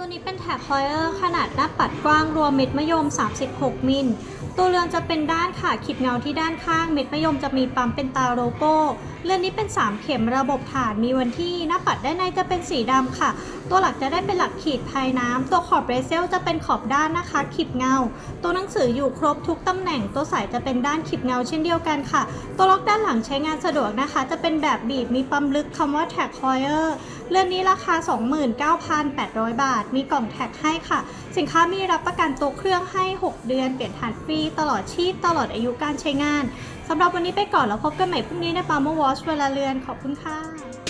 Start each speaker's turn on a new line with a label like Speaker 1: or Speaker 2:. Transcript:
Speaker 1: ตัวนี้เป็นแท็กคอยเออร์ขนาดหน้าปัดกว้างรวมเม็ดมะยม 36 มิล ตัวเรือนจะเป็นด้านค่ะขีดเงาที่ด้านข้าง เม็ดมะยมจะมีปั๊มเป็นตาโลโก้ เรือนนี้เป็น 3 เข็มระบบฐานมีวันที่ หน้าปัดด้านในจะเป็นสีดำค่ะ ตัวหลักจะได้เป็นหลักขีดภายน้ำตัวขอบเรเซลจะเป็นขอบด้านนะคะขีดเงา ตัวหนังสืออยู่ครบทุกตำแหน่ง ตัวสายจะเป็นด้านขีดเงาเช่นเดียวกันค่ะ ตัวล็อกด้านหลังใช้งานสะดวกนะคะ จะเป็นแบบบีบมีปั๊มลึกคำว่าแท็กคอยเออร์ เรือนนี้ราคา 29,800 บาท มีกล่องแท็กให้ค่ะ สินค้ามีรับประกันตัวเครื่องให้ 6 เดือน เปลี่ยนถ่านฟรีตลอดชีพตลอดอายุการใช้งานสำหรับวันนี้ไปก่อนแล้วพบกันใหม่พรุ่งนี้ในปาล์มวอชเวลาเรือนขอบคุณค่ะ